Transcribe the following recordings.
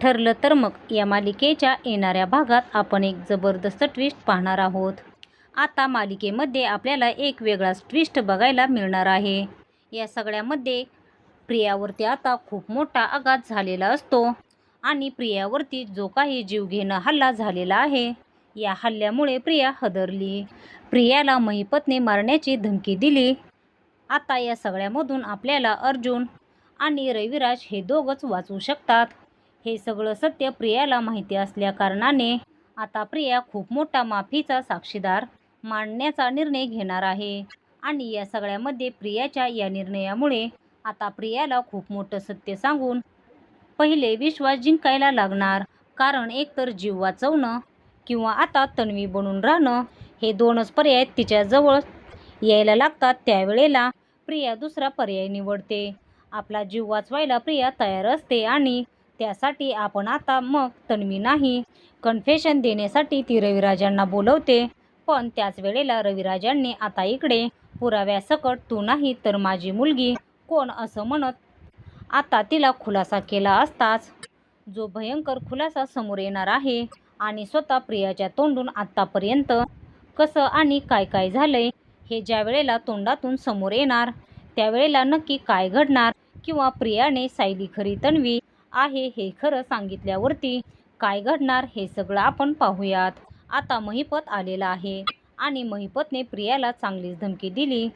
ठरलं तर मग या मालिकेच्या येणाऱ्या भागात आपण एक जबरदस्त ट्विस्ट पाहणार आहोत. आता मालिकेमध्ये आपल्याला एक वेगळाच ट्विस्ट बघायला मिळणार आहे. या सगळ्यामध्ये प्रियावरती आता खूप मोठा आघात झालेला असतो आणि प्रियावरती जो काही जीवघेणं हल्ला झालेला आहे या हल्ल्यामुळे प्रिया हदरली. प्रियाला महिपतने मारण्याची धमकी दिली. आता या सगळ्यामधून आपल्याला अर्जुन आणि रविराज हे दोघंच वाचू शकतात. हे सगळं सत्य प्रियाला माहिती असल्याकारणाने आता प्रिया खूप मोठा माफीचा साक्षीदार मांडण्याचा निर्णय घेणार आहे. आणि या सगळ्यामध्ये प्रियाच्या या निर्णयामुळे आता प्रियाला खूप मोठं सत्य सांगून पहिले विश्वास जिंकायला लागणार. कारण एकतर जीव वाचवणं किंवा आता तन्वी बनून राहणं हे दोनच पर्याय तिच्याजवळ यायला लागतात. त्यावेळेला प्रिया दुसरा पर्याय निवडते. आपला जीव वाचवायला प्रिया तयार असते आणि त्यासाठी आपण आता मग तन्वी नाही. कन्फेशन देण्यासाठी ती रविराजांना बोलवते. पण त्याच वेळेला रविराजांनी आता इकडे पुराव्यासकट तू नाही तर माझी मुलगी. कोण असं म्हणत? आता तिला खुलासा केला असताच. जो भयंकर खुलासा समोर येणार आहे आणि स्वतः प्रियाच्या तोंडून आत्तापर्यंत कसं आणि काय काय झालंय हे ज्या वेळेला तोंडातून समोर येणार त्यावेळेला नक्की काय घडणार किंवा प्रियाने सायली खरी तन्वी आहे हे खरं सांगितल्यावरती काय घडणार हे सगळं आपण पाहूयात. आता महिपत आलेला आहे आणि महिपतने प्रियाला चांगलीच धमकी दिली.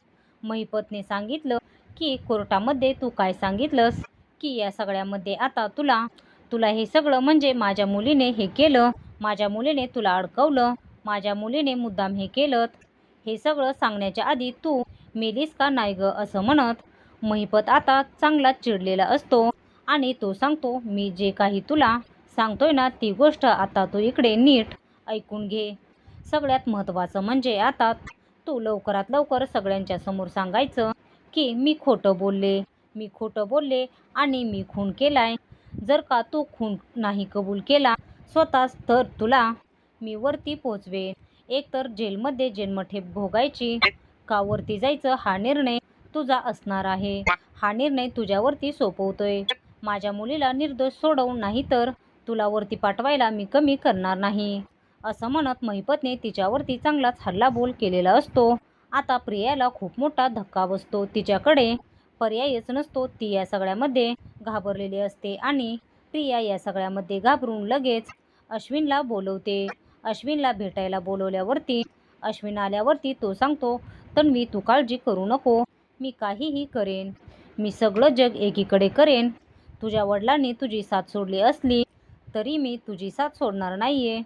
महिपतने सांगितलं की कोर्टामध्ये तू काय सांगितलंस? की या सगळ्यामध्ये आता तुला तुला हे सगळं म्हणजे माझ्या मुलीने हे केलं माझ्या मुलीने तुला अडकवलं माझ्या मुलीने मुद्दाम हे केलं हे सगळं सांगण्याच्या आधी तू मेलीस का नाही ग असं म्हणत महिपत आता चांगलाच चिडलेला असतो. आणि तो सांगतो मी जे काही तुला सांगतोय ना ती गोष्ट आता तू इकडे नीट ऐकून घे. सगळ्यात महत्त्वाचं म्हणजे आता तू लवकरात लवकर सगळ्यांच्या समोर सांगायचं की मी खोटं बोलले मी खोटं बोलले आणि मी खून केलाय. जर का तू खून नाही कबूल केला स्वतःच तर तुला मी वरती पोचवे एकतर जेलमध्ये जन्मठेप भोगायची का वरती जायचं हा निर्णय तुझा असणार आहे. हा निर्णय तुझ्यावरती सोपवतोय. माझ्या मुलीला निर्दोष सोडवून नाही तर तुला वरती पाठवायला मी कमी करणार नाही. असं म्हणत महिपतने तिच्यावरती चांगलाच हल्लाबोल केलेला असतो. आता प्रियाला खूप मोठा धक्का बसतो. तिच्याकडे पर्यायच नसतो. ती या सगळ्यामध्ये घाबरलेली असते आणि प्रिया या सगळ्यामध्ये घाबरून लगेच अश्विनला बोलवते. अश्विनला भेटायला बोलवल्यावरती अश्विन आल्यावरती तो सांगतो तन्वी तू काळजी करू नको. मी काहीही करेन. मी सगळं जग एकीकडे करेन. तुझ्या वडिलांनी तुझी साथ सोडली असली तरी मी तुझी साथ सोडणार नाहीये.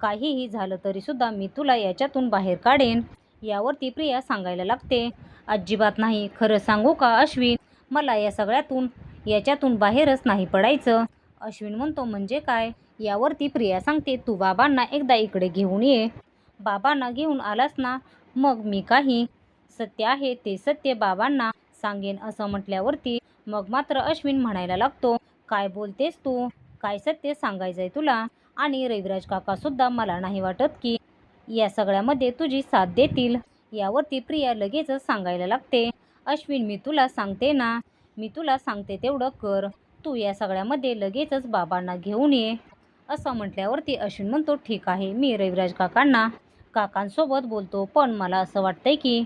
काहीही झालं तरीसुद्धा मी तुला याच्यातून बाहेर काढेन. यावरती प्रिया सांगायला लागते अजिबात नाही खरं सांगू का अश्विन? मला या सगळ्यातून याच्यातून बाहेरच नाही पडायचं. अश्विन म्हणतो म्हणजे काय? यावरती प्रिया सांगते तू बाबांना एकदा इकडे घेऊन ये. बाबांना घेऊन आलास ना मग मी काही. सत्य आहे ते सत्य बाबांना सांगेन असं म्हटल्यावरती मग मात्र अश्विन म्हणायला लागतो काय बोलतेस तू? काय सत्य सांगायचंय तुला? आणि रविराज काकासुद्धा मला नाही वाटत की या सगळ्यामध्ये तुझी साथ देतील. यावरती प्रिया लगेचच सांगायला लागते अश्विन मी तुला सांगते ना मी तुला सांगते तेवढं कर. तू या सगळ्यामध्ये लगेचच बाबांना घेऊन ये. असं म्हटल्यावरती अश्विन म्हणतो ठीक आहे मी रविराज काकांना काकांसोबत बोलतो पण मला असं वाटतंय की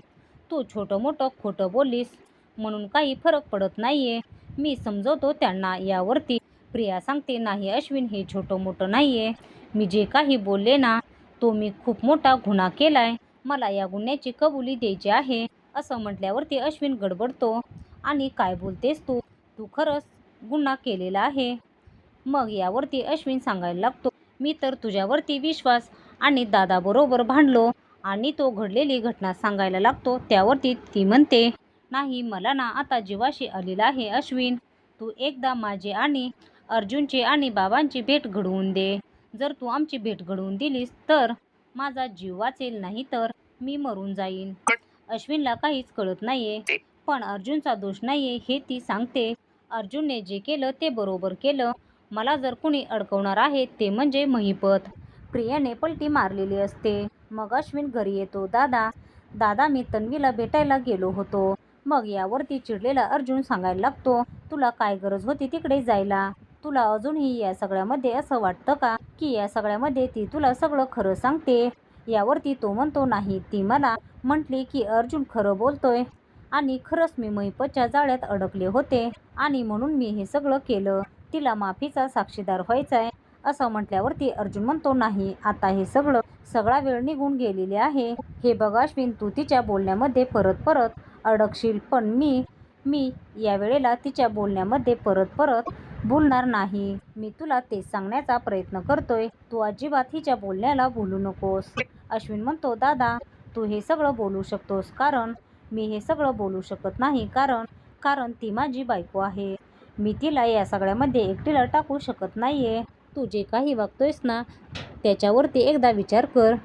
तू छोटं मोठं खोटं बोललीस. म्हणून काही फरक पडत नाही आहे मी समजवतो त्यांना यावरती. प्रिया सांगते नाही अश्विन हे छोटं मोठं नाही आहे मी जे काही बोलले ना तो मी खूप मोठा गुन्हा केलाय. मला या गुन्ह्याची कबुली द्यायची आहे. असं म्हटल्यावरती अश्विन गडबडतो. आणि काय बोलतेस तू? तू खरंच गुन्हा केलेला आहे. मग यावरती अश्विन सांगायला लागतो मी तर तुझ्यावरती विश्वास आणि दादाबरोबर भांडलो आणि तो घडलेली घटना सांगायला लागतो. त्यावरती ती म्हणते नाही मला ना आता जीवाशी आलेला आहे अश्विन. तू एकदा माझे आणि अर्जुनची आणि बाबांची भेट घडवून दे. जर तू आमची भेट घडवून दिलीस तर माझा जीव वाचेल नाही तर मी मरून जाईन. अश्विनला काहीच कळत नाहीये पण अर्जुनचा दोष नाहीये हे ती सांगते. अर्जुनने जे केलं ते बरोबर केलं. मला जर कुणी अडकवणार आहे ते म्हणजे महिपत. प्रियाने पलटी मारलेली असते. मग अश्विन घरी येतो. दादा दादा मी तन्वीला भेटायला गेलो होतो. मग यावरती चिडलेला अर्जुन सांगायला लागतो तुला काय गरज होती तिकडे जायला? तुला अजूनही या सगळ्यामध्ये असं वाटतं का? की या सगळ्यामध्ये ती तुला सगळं खरं सांगते? यावरती तो म्हणतो नाही ती मला म्हटली की अर्जुन खरं बोलतोय आणि खरंच मी मैपच्या जाळ्यात अडकले होते आणि म्हणून मी हे सगळं केलं. तिला माफीचा साक्षीदार व्हायचा आहे असं म्हटल्यावरती अर्जुन म्हणतो नाही आता हे सगळं सगळा वेळ निघून गेलेले आहे. हे बघ अश्विन तू तिच्या बोलण्यामध्ये परत परत अडकशील. पण मी मी या वेळेला तिच्या बोलण्यामध्ये परत परत बोलणार नाही. मी तुला तेच सांगण्याचा प्रयत्न करतोय. तू अजिबात हिच्या बोलण्याला बोलू नकोस. अश्विन म्हणतो दादा तू हे सगळं बोलू शकतोस. कारण मी हे सगळं बोलू शकत नाही. कारण कारण ती माझी बायको आहे. मी तिला या सगळ्यामध्ये एकटीला टाकू शकत नाहीये. तू जे काही वागतोयस ना त्याच्यावरती एकदा विचार कर.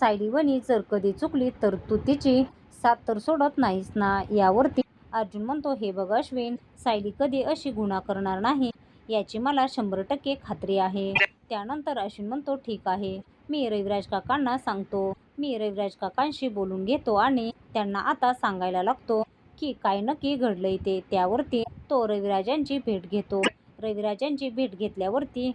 सायलीवणी जर कधी चुकली तर तू तिची साथ तर सोडत नाहीस ना. यावरती अर्जुन म्हणतो हे बघ अश्विन सायली कधी अशी गुन्हा करणार नाही? याची मला शंभर टक्के खात्री आहे. त्यानंतर अश्विन म्हणतो ठीक आहे. मी रविराज काकांना सांगतो. मी रविराज काकांशी बोलून घेतो आणि त्यांना आता सांगायला लागतो की काय नक्की घडलंय ते. त्यावरती तो रविराजांची भेट घेतो. रविराजांची भेट घेतल्यावरती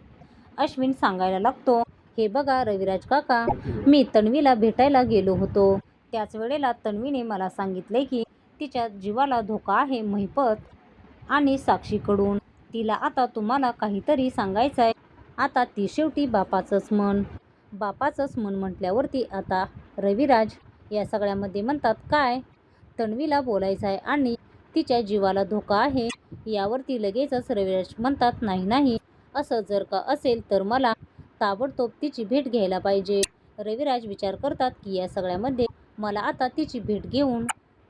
अश्विन सांगायला लागतो हे बघा रविराज काका मी तन्वीला भेटायला गेलो होतो. त्याच वेळेला तन्वीने मला सांगितले की तिच्या जीवाला धोका आहे महिपत आणि साक्षीकडून. तिला आता तुम्हाला काहीतरी सांगायचं आहे आता ती शेवटी बापाचंच मन. बापाचंच मन म्हटल्यावरती आता रविराज या सगळ्यामध्ये म्हणतात काय? तन्वीला बोलायचं आहे आणि तिच्या जीवाला धोका आहे यावरती लगेचच रविराज म्हणतात नाही नाही. असं जर का असेल तर मला ताबडतोब तिची भेट घ्यायला पाहिजे. रविराज विचार करतात की या सगळ्यामध्ये मला आता तिची भेट घेऊन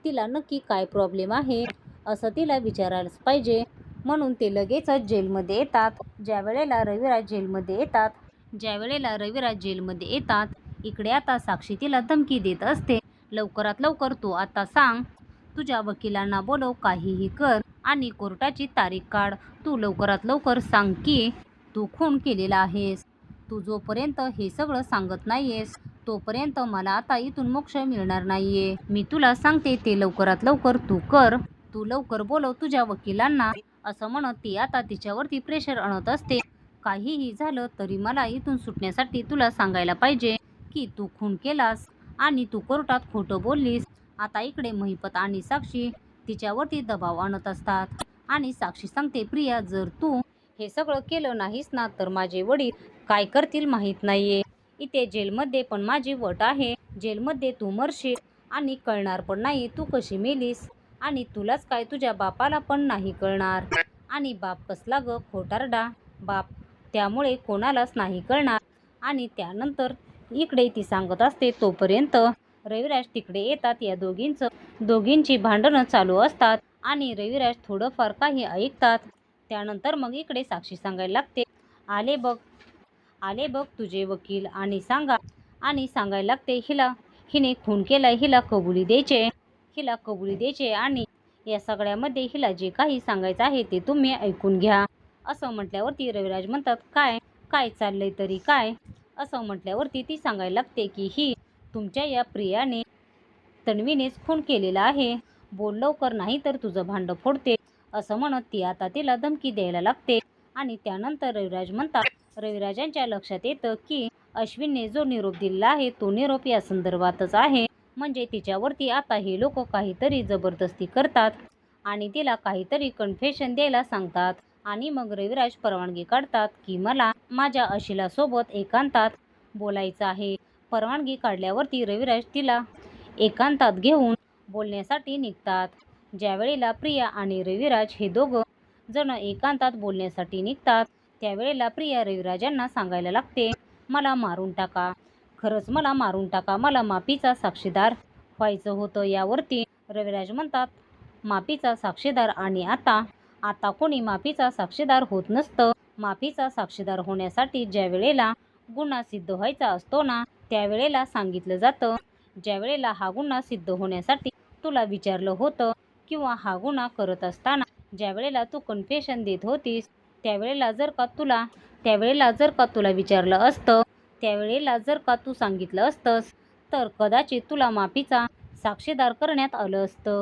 तिला नक्की काय प्रॉब्लेम आहे असं तिला विचारायलाच पाहिजे. म्हणून ते लगेचच जेलमध्ये येतात. ज्या वेळेला रविराज जेलमध्ये येतात ज्या वेळेला रविराज जेलमध्ये येतात इकडे आता साक्षी तिला धमकी देत असते. लवकरात लवकर तू आता सांग तुझ्या वकिलांना बोलव काहीही कर आणि कोर्टाची तारीख काढ. तू लवकरात लवकर सांग की तू खून केलेला आहेस. तू जोपर्यंत हे सगळं सांगत नाहीयेस तोपर्यंत मला आता इथून मोक्ष मिळणार नाहीये. मी तुला सांगते ते लवकरात लवकर तू कर. तू लवकर बोलव तुझ्या वकिलांना. असं म्हणत ती आता तिच्यावरती प्रेशर आणत असते. काहीही झालं तरी मला इथून सुटण्यासाठी तुला सांगायला पाहिजे की तू खून केलास आणि तू कोर्टात खोटं बोललीस. आता इकडे महिपत आणि साक्षी तिच्यावरती दबाव आणत असतात. आणि साक्षी सांगते प्रिया जर तू हे सगळं केलं नाहीस ना तर माझे वडील काय करतील माहीत नाहीये. इथे जेलमध्ये पण माझी वट आहे. जेलमध्ये तू मरशील आणि कळणार पण नाही तू कशी मेलीस. आणि तुलाच काय तुझ्या बापाला पण नाही कळणार. आणि बाप कसला ग खोटारडा बाप. त्यामुळे कोणालाच नाही कळणार. आणि त्यानंतर इकडे ती सांगत असते तोपर्यंत रविराज तिकडे येतात या दोघींचं. दोघींची भांडणं चालू असतात आणि रविराज थोडंफार काही ऐकतात. त्यानंतर मग इकडे साक्षी सांगायला लागते. आले बघ. आले बघ तुझे वकील आणि सांगा. आणि सांगायला लागते हिला हिने खून केलाय हिला कबुली द्यायचे हिला कबुली द्यायचे आणि या सगळ्यामध्ये हिला जे काही सांगायचं आहे ते तुम्ही ऐकून घ्या. असं म्हटल्यावरती रविराज म्हणतात काय काय चाललंय तरी काय? असं म्हटल्यावरती ती सांगायला लागते की ही तुमच्या या प्रियाने तन्वीनेच खून केलेला आहे. बोल लवकर नाही तर तुझं भांडं फोडते. असं म्हणत ती आता तिला धमकी द्यायला लागते. आणि त्यानंतर रविराज म्हणतात रविराजांच्या लक्षात येतं की अश्विनने जो निरोप दिलेला आहे तो निरोप या संदर्भातच आहे. म्हणजे तिच्यावरती आता हे लोक काहीतरी जबरदस्ती करतात आणि तिला काहीतरी कन्फेशन द्यायला सांगतात. आणि मग रविराज परवानगी काढतात की मला माझ्या अशिलासोबत एकांतात बोलायचं आहे. परवानगी काढल्यावरती रविराज तिला एकांतात घेऊन बोलण्यासाठी निघतात. ज्यावेळेला प्रिया आणि रविराज हे दोघं जण एकांतात बोलण्यासाठी निघतात. त्यावेळेला प्रिया रविराजांना सांगायला लागते मला मारून टाका. खरंच मला मारून टाका. मला माफीचा साक्षीदार व्हायचं होतं यावरती. रविराज म्हणतात माफीचा साक्षीदार आणि आता आता कोणी माफीचा साक्षीदार होत नसतं. माफीचा साक्षीदार होण्यासाठी ज्या वेळेला गुन्हा सिद्ध व्हायचा असतो ना त्यावेळेला सांगितलं जातं. ज्या वेळेला हा गुन्हा सिद्ध होण्यासाठी तुला विचारलं होतं किंवा हा गुन्हा करत असताना ज्या वेळेला तू कन्फेशन देत होतीस त्यावेळेला जर का तुला त्यावेळेला जर का तुला विचारलं असतं त्यावेळेला जर का तू सांगितलं असतंस तर कदाचित तुला माफीचा साक्षीदार करण्यात आलं असतं.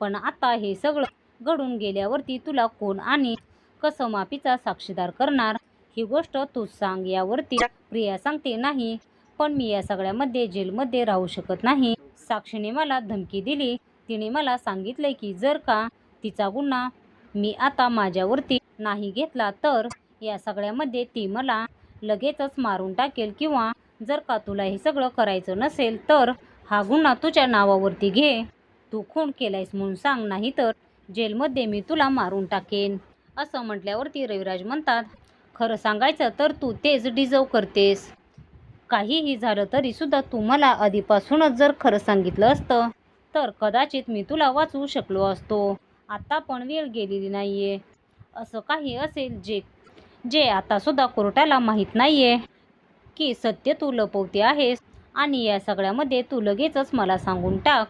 पण आता हे सगळं घडून गेल्यावरती तुला कोण आणि कसं माफीचा साक्षीदार करणार ही गोष्ट तू सांग यावरती प्रिया सांगते नाही पण मी या सगळ्यामध्ये जेलमध्ये राहू शकत नाही. साक्षीने मला धमकी दिली. तिने मला सांगितले की जर का तिचा गुन्हा मी आता माझ्यावरती नाही घेतला तर? या सगळ्यामध्ये ती मला लगेचच मारून टाकेल किंवा जर का तुला हे सगळं करायचं नसेल तर हा गुन्हा तुझ्या नावावरती घे. तू खून केलायस म्हणून सांग नाही तर जेलमध्ये मी तुला मारून टाकेन. असं म्हटल्यावरती रविराज म्हणतात खरं सांगायचं तर तू तेच डिझर्व करतेस. काहीही झालं तरीसुद्धा तू मला आधीपासूनच जर खरं सांगितलं असतं तर कदाचित मी तुला वाचवू शकलो असतो. आता पण वेळ गेलेली नाही आहे असं काही असेल जे जे आतासुद्धा कोर्टाला माहीत नाही आहे की सत्य तू लपवते आहेस आणि या सगळ्यामध्ये तू लगेचच मला सांगून टाक.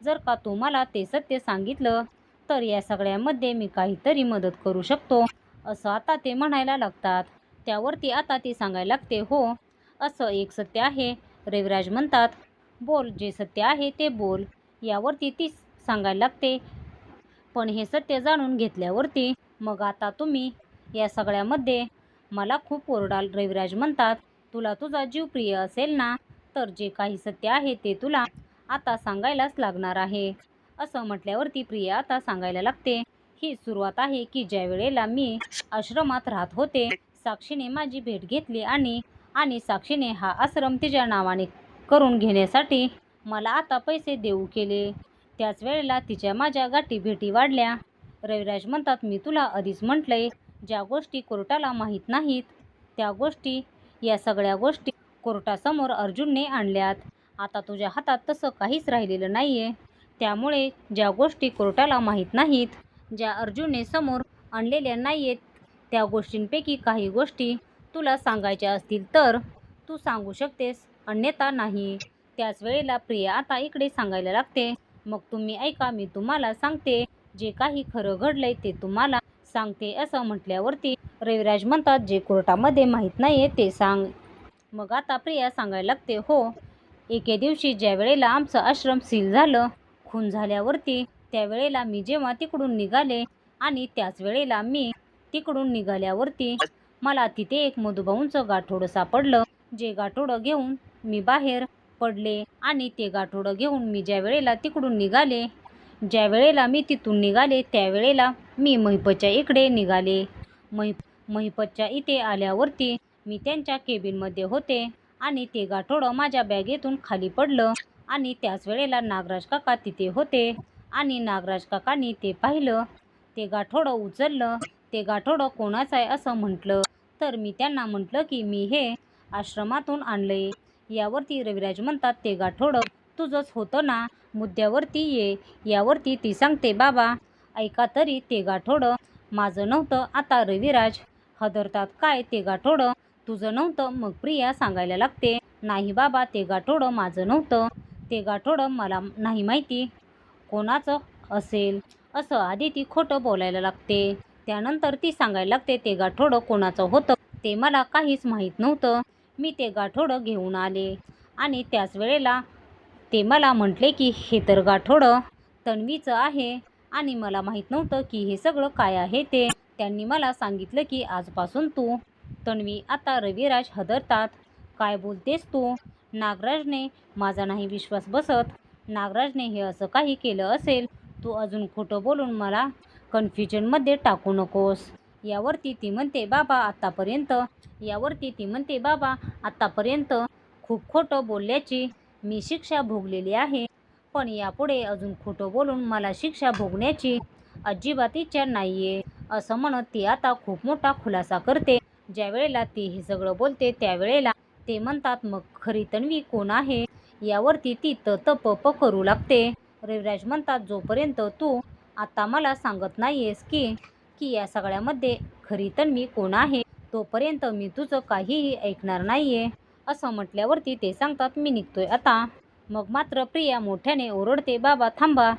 जर का तू मला ते सत्य सांगितलं तर या सगळ्यामध्ये मी काहीतरी मदत करू शकतो असं आता ते म्हणायला लागतात. त्यावरती आता ती सांगायला लागते हो असं एक सत्य आहे रविराज म्हणतात. बोल जे सत्य आहे ते बोल. यावरती ती सांगायला लागते. पण हे सत्य जाणून घेतल्यावरती मग आता तुम्ही या सगळ्यामध्ये मला खूप ओरडाल रविराज म्हणतात तुला तुझा जीव प्रिय असेल ना तर जे काही सत्य आहे ते तुला आता सांगायलाच लागणार आहे. असं म्हटल्यावरती प्रिया आता सांगायला लागते ही सुरुवात आहे की ज्या वेळेला मी आश्रमात राहत होते साक्षीने माझी भेट घेतली आणि आणि साक्षीने हा आश्रम तिच्या नावाने करून घेण्यासाठी मला आता पैसे देऊ केले. त्याच वेळेला तिच्या माझ्या गाठी भेटी वाढल्या. रविराज म्हणतात मी तुला आधीच म्हटलंय ज्या गोष्टी कोर्टाला माहीत नाहीत त्या गोष्टी या सगळ्या गोष्टी कोर्टासमोर अर्जुनने आणल्यात. आता तुझ्या हातात तसं काहीच राहिलेलं नाही आहे त्यामुळे ज्या गोष्टी कोर्टाला माहीत नाहीत ज्या अर्जुनने समोर आणलेल्या नाही आहेत त्या गोष्टींपैकी काही गोष्टी तुला सांगायच्या असतील तर तू सांगू शकतेस अन्यथा नाही. त्याच वेळेला प्रिया आता इकडे सांगायला लागते. मग तुम्ही ऐका मी तुम्हाला सांगते. जे काही खरं घडलंय ते तुम्हाला सांगते असं म्हटल्यावरती रविराज म्हणतात जे कोर्टामध्ये माहीत नाही ते सांग. मग आता प्रिया सांगायला लागते हो एके दिवशी ज्या वेळेला आमचं आश्रम सील झालं खून झाल्यावरती त्यावेळेला मी जेव्हा तिकडून निघाले आणि त्याच वेळेला मी तिकडून निघाल्यावरती मला तिथे एक मधुभाऊंचं गाठोडं सापडलं. जे गाठोडं घेऊन मी बाहेर पडले आणि ते गाठोडं घेऊन मी ज्या वेळेला तिकडून निघाले ज्या वेळेला मी तिथून निघाले त्यावेळेला मी महिपतच्या इकडे निघाले. महि महिपतच्या इथे आल्यावरती मी त्यांच्या केबिनमध्ये होते आणि ते गाठोडं माझ्या बॅगेतून खाली पडलं आणि त्याच वेळेला नागराज काका तिथे होते आणि नागराज काकांनी ते पाहिलं. ते गाठोडं उचललं. ते गाठोडं कोणाचं आहे असं म्हटलं. तर मी त्यांना म्हटलं की मी हे आश्रमातून आणलं यावरती रविराज म्हणतात ते गाठोडं तुझंच होतं ना मुद्द्यावरती ये यावरती ती सांगते बाबा ऐका तरी ते गाठोडं माझं नव्हतं आता रविराज. हदरतात काय ते गाठोडं तुझं नव्हतं मग प्रिया सांगायला लागते नाही बाबा ते गाठोडं माझं नव्हतं ते गाठोडं मला नाही माहिती. कोणाचं असेल? असं आधी ती खोटं बोलायला लागते. त्यानंतर ती सांगायला लागते ते गाठोडं कोणाचं होतं ते मला काहीच माहीत नव्हतं. मी ते गाठोडं घेऊन आले. आणि त्याच वेळेला ते मला म्हटले की हे तर गाठोडं तन्वीचं आहे. आणि मला माहीत नव्हतं की हे सगळं काय आहे ते. त्यांनी मला सांगितलं की आजपासून तू तन्वी आता रविराज हदरतात. काय बोलतेस तू? नागराजने माझा नाही विश्वास बसत. नागराजने हे असं काही केलं असेल तू अजून खोटं बोलून मला कन्फ्युजनमध्ये टाकू नकोस. यावरती ती म्हणते बाबा आत्तापर्यंत यावरती ती म्हणते बाबा आत्तापर्यंत खूप खोटं बोलल्याची मी शिक्षा भोगलेली आहे. पण यापुढे अजून खोटं बोलून मला शिक्षा भोगण्याची अजिबात इच्छा नाही आहे असं म्हणत ती आता खूप मोठा खुलासा करते. ज्या वेळेला ती हे सगळं बोलते त्यावेळेला ते म्हणतात मग खरी तन्वी कोण आहे? यावरती ती त तप करू लागते. रविराज म्हणतात जोपर्यंत तू आता मला सांगत नाही आहेस की की या सगळ्यामध्ये खरी तन्वी कोण आहे तोपर्यंत मी तुझं काहीही ऐकणार नाही आहे असं म्हटल्यावरती ते सांगतात मी निघतोय आता. मग मात्र प्रिया मोठ्याने ओरडते बाबा थांबा.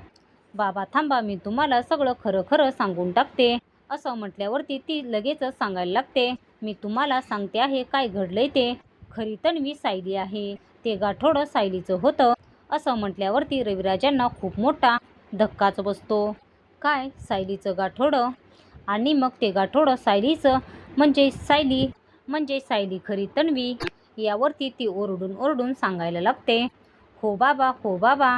बाबा थांबा मी तुम्हाला सगळं खरं खरं सांगून टाकते. असं म्हटल्यावरती ती लगेचच सांगायला लागते मी तुम्हाला सांगते आहे काय घडलंय ते. खरी तन्वी सायली आहे. ते गाठोडं सायलीचं होतं. असं म्हटल्यावरती रविराजांना खूप मोठा धक्काच बसतो. काय सायलीचं गाठोडं? आणि मग ते गाठोडं सायलीचं म्हणजे सायली म्हणजे सायली खरी तन्वी यावरती ती ओरडून ओरडून सांगायला लागते. हो बाबा हो बाबा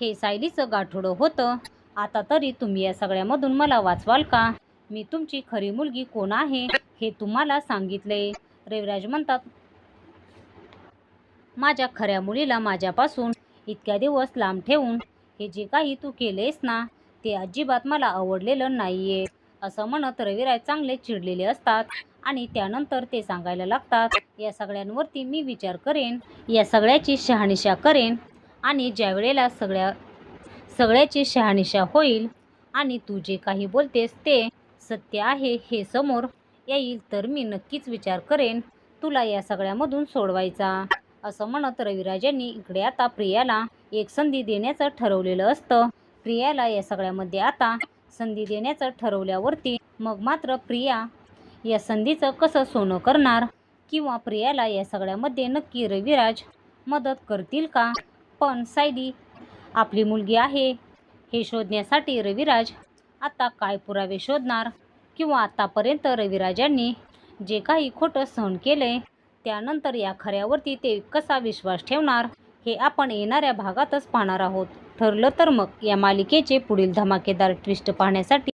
हे सायलीचं गाठोडं होतं. आता तरी तुम्ही या सगळ्यामधून मला वाचवाल का? मी तुमची खरी मुलगी कोण आहे हे तुम्हाला सांगितले. रविराज म्हणतात माझ्या खऱ्या मुलीला माझ्यापासून इतक्या दिवस लांब ठेवून हे जे काही तू केलेस ना ते अजिबात मला आवडलेलं नाहीये. असं म्हणत रविराय चांगले चिडलेले असतात आणि त्यानंतर ते सांगायला लागतात या सगळ्यांवरती मी विचार करेन या सगळ्याची शहानिशा करेन आणि ज्या वेळेला सगळ्या सगळ्याची शहानिशा होईल आणि तू जे काही बोलतेस ते सत्य आहे हे समोर येईल तर मी नक्कीच विचार करेन तुला या सगळ्यामधून सोडवायचा. असं म्हणत रविराज यांनी इकडे आता प्रियाला एक संधी देण्याचं ठरवलेलं असतं. प्रियाला या सगळ्यामध्ये आता संधी देण्याचं ठरवल्यावरती मग मात्र प्रिया या संधीचं कसं सोनं करणार? किंवा प्रियाला या सगळ्यामध्ये नक्की रविराज मदत करतील का? पण सायली आपली मुलगी आहे हे शोधण्यासाठी रविराज आता काय पुरावे शोधणार? किंवा आतापर्यंत रविराजांनी जे काही खोटं सहन केले त्यानंतर या खऱ्यावरती ते कसा विश्वास ठेवणार? हे आपण येणाऱ्या भागातच पाहणार आहोत. ठरलं तर मग या मालिकेचे पुढील धमाकेदार ट्विस्ट पाहण्यासाठी